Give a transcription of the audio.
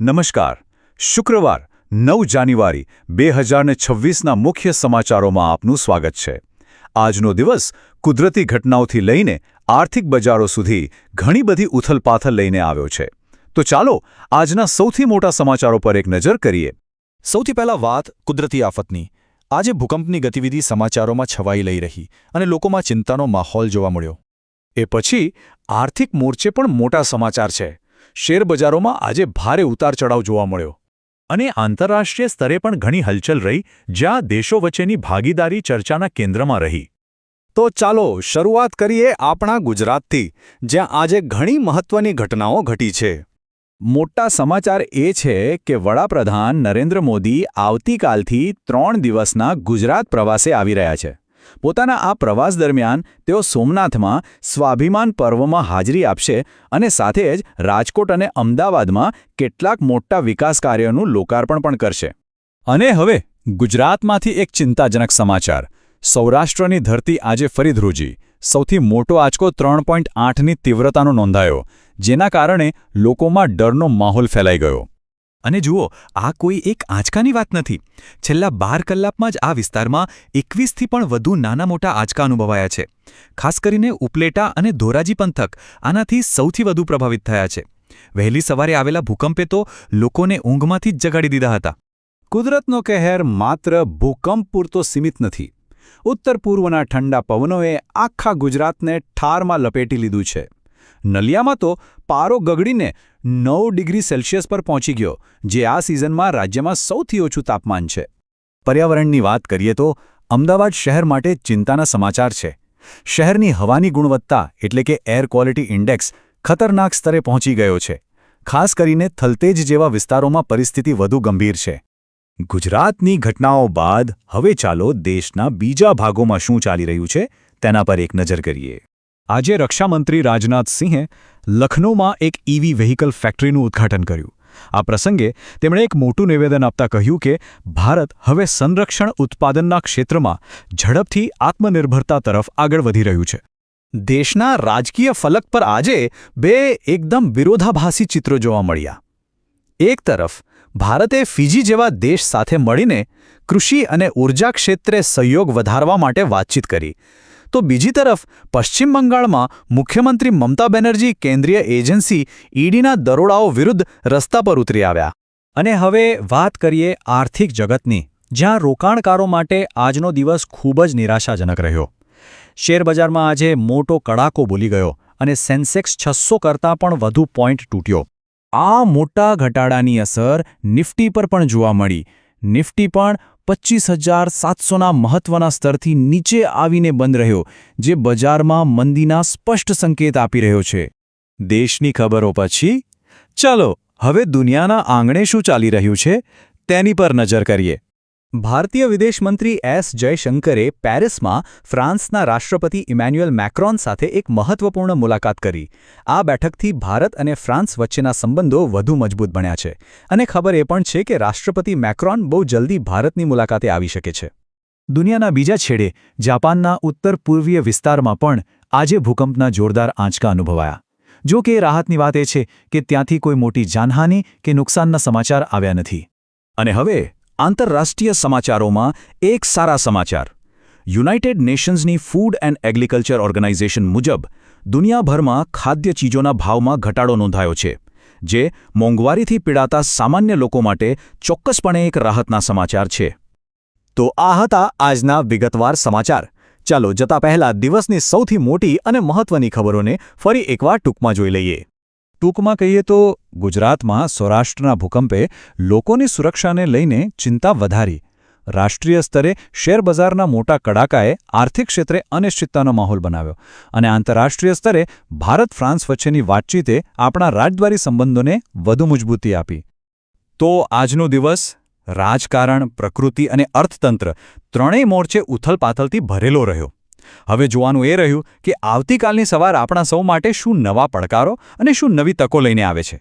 નમસ્કાર. શુક્રવાર, નવ જાન્યુઆરી, બે હજારને છવ્વીસના મુખ્ય સમાચારોમાં આપનું સ્વાગત છે. આજનો દિવસ કુદરતી ઘટનાઓથી લઈને આર્થિક બજારો સુધી ઘણી બધી ઉથલપાથલ લઈને આવ્યો છે. તો ચાલો, આજના સૌથી મોટા સમાચારો પર એક નજર કરીએ. સૌથી પહેલાં વાત કુદરતી આફતની. આજે ભૂકંપની ગતિવિધિ સમાચારોમાં છવાઈ લઈ રહી અને લોકોમાં ચિંતાનો માહોલ જોવા મળ્યો. એ પછી આર્થિક મોરચે પણ મોટા સમાચાર છે. શેરબજારોમાં આજે ભારે ઉતાર-ચઢાવ જોવા મળ્યો. અને આંતરરાષ્ટ્રીય સ્તરે પણ ઘણી હલચલ રહી, જ્યાં દેશો વચ્ચેની ભાગીદારી ચર્ચાના કેન્દ્રમાં રહી. તો ચાલો શરૂઆત કરીએ આપણા ગુજરાતથી, જ્યાં આજે ઘણી મહત્વની ઘટનાઓ ઘટી છે. મોટા સમાચાર એ છે કે વડાપ્રધાન નરેન્દ્ર મોદી આવતીકાલથી ત્રણ દિવસના ગુજરાત પ્રવાસે આવી રહ્યા છે. પોતાના આ પ્રવાસ દરમિયાન તેઓ સોમનાથમાં સ્વાભિમાન પર્વમાં હાજરી આપશે અને સાથે જ રાજકોટ અને અમદાવાદમાં કેટલાક મોટા વિકાસ કાર્યોનું લોકાર્પણ પણ કરશે. અને હવે ગુજરાતમાંથી એક ચિંતાજનક સમાચાર. સૌરાષ્ટ્રની ધરતી આજે ફરી ધ્રુજી. સૌથી મોટો આંચકો ત્રણ પોઈન્ટ આઠની તીવ્રતાનો નોંધાયો, જેના કારણે લોકોમાં ડરનો માહોલ ફેલાઈ ગયો. અને જુઓ, આ કોઈ એક આંચકાની વાત નથી. છેલ્લા બાર કલાકમાં જ આ વિસ્તારમાં એકવીસથી પણ વધુ નાના મોટા આંચકા અનુભવાયા છે. ખાસ કરીને ઉપલેટા અને ધોરાજી પંથક આનાથી સૌથી વધુ પ્રભાવિત થયા છે. વહેલી સવારે આવેલા ભૂકંપે તો લોકોને ઊંઘમાંથી જ જગાડી દીધા હતા. કુદરતનો કહેર માત્ર ભૂકંપ પૂરતો સીમિત નથી. ઉત્તર પૂર્વના ઠંડા પવનોએ આખા ગુજરાતને ઠારમાં લપેટી લીધું છે. નલિયામાં તો પારો ગગડીને નવ ડિગ્રી સેલ્સિયસ પર પહોંચી ગયો, જે આ સિઝનમાં રાજ્યમાં સૌથી ઓછું તાપમાન છે. પર્યાવરણની વાત કરીએ તો અમદાવાદ શહેર માટે ચિંતાના સમાચાર છે. શહેરની હવાની ગુણવત્તા એટલે કે એર ક્વોલિટી ઇન્ડેક્સ ખતરનાક સ્તરે પહોંચી ગયો છે. ખાસ કરીને થલતેજ જેવા વિસ્તારોમાં પરિસ્થિતિ વધુ ગંભીર છે. ગુજરાતની ઘટનાઓ બાદ હવે ચાલો દેશના બીજા ભાગોમાં શું ચાલી રહ્યું છે તેના પર એક નજર કરીએ. આજે રક્ષામંત્રી રાજનાથ સિંહે લખનૌમાં એક ઈવી વ્હીકલ ફેક્ટરીનું ઉદ્ઘાટન કર્યું. આ પ્રસંગે તેમણે એક મોટું નિવેદન આપતા કહ્યું કે, ભારત હવે સંરક્ષણ ઉત્પાદનના ક્ષેત્રમાં ઝડપથી આત્મનિર્ભરતા તરફ આગળ વધી રહ્યું છે. દેશના રાજકીય ફલક પર આજે બે એકદમ વિરોધાભાસી ચિત્રો જોવા મળ્યા. એક તરફ, ભારતે ફિજી જેવા દેશ સાથે મળીને કૃષિ અને ઊર્જા ક્ષેત્રે સહયોગ વધારવા માટે વાતચીત કરી. તો બીજી તરફ પશ્ચિમ બંગાળમાં મુખ્યમંત્રી મમતા બેનર્જી કેન્દ્રીય એજન્સી ઈડીના દરોડાઓ વિરુદ્ધ રસ્તા પર ઉતરી આવ્યા. અને હવે વાત કરીએ આર્થિક જગતની, જ્યાં રોકાણકારો માટે આજનો દિવસ ખૂબ જ નિરાશાજનક રહ્યો. શેરબજારમાં આજે મોટો કડાકો બોલી ગયો અને સેન્સેક્સ છસો કરતાં પણ વધુ પોઈન્ટ તૂટ્યો. આ મોટા ઘટાડાની અસર નિફ્ટી પર પણ જોવા મળી. નિફ્ટી પણ પચીસ હજાર સાતસોના મહત્વના સ્તરથી નીચે આવીને બંધ રહ્યો, જે બજારમાં મંદીના સ્પષ્ટ સંકેત આપી રહ્યો છે. દેશની ખબરો પછી? ચાલો, હવે દુનિયાના આંગણે શું ચાલી રહ્યું છે? તેની પર નજર કરીએ. ભારતીય વિદેશમંત્રી એસ જયશંકરે પેરિસમાં ફ્રાન્સના રાષ્ટ્રપતિ ઇમેન્યુઅલ મેક્રોન સાથે એક મહત્વપૂર્ણ મુલાકાત કરી. આ બેઠકથી ભારત અને ફ્રાન્સ વચ્ચેના સંબંધો વધુ મજબૂત બન્યા છે. અને ખબર એ પણ છે કે રાષ્ટ્રપતિ મેક્રોન બહુ જલ્દી ભારતની મુલાકાતે આવી શકે છે. દુનિયાના બીજા છેડે જાપાનના ઉત્તર પૂર્વીય વિસ્તારમાં પણ આજે ભૂકંપના જોરદાર આંચકા અનુભવાયા. જો કે રાહતની વાત એ છે કે ત્યાંથી કોઈ મોટી જાનહાનિ કે નુકસાનના સમાચાર આવ્યા નથી. અને હવે આંતરરાષ્ટ્રીય સમાચારોમાં એક સારા સમાચાર. યુનાઇટેડ નેશન્સની ફૂડ એન્ડ એગ્રીકલ્ચર ઓર્ગેનાઇઝેશન મુજબ, દુનિયાભરમાં ખાદ્ય ચીજોના ભાવમાં ઘટાડો નોંધાયો છે, જે મોંઘવારીથી પીડાતા સામાન્ય લોકો માટે ચોક્કસપણે એક રાહતના સમાચાર છે. તો આ હતા આજના વિગતવાર સમાચાર. ચાલો જતા પહેલા દિવસની સૌથી મોટી અને મહત્વની ખબરોને ફરી એકવાર ટૂંકમાં જોઈ લઈએ. ટૂંકમાં કહીએ તો, ગુજરાતમાં સૌરાષ્ટ્રના ભૂકંપે લોકોની સુરક્ષાને લઈને ચિંતા વધારી. રાષ્ટ્રીય સ્તરે શેરબજારના મોટા કડાકાએ આર્થિક ક્ષેત્રે અનિશ્ચિતતાનો માહોલ બનાવ્યો અને આંતરરાષ્ટ્રીય સ્તરે ભારત ફ્રાન્સ વચ્ચેની વાતચીતે આપણા રાજદ્વારી સંબંધોને વધુ મજબૂતી આપી. તો આજનો દિવસ, રાજકારણ, પ્રકૃતિ અને અર્થતંત્ર ત્રણેય મોરચે ઉથલપાથલથી ભરેલો રહ્યો. હવે જોવાનું એ રહ્યું કે આવતીકાલની સવાર આપણા સૌ માટે શું નવા પડકારો અને શું નવી તકો લઈને આવે છે.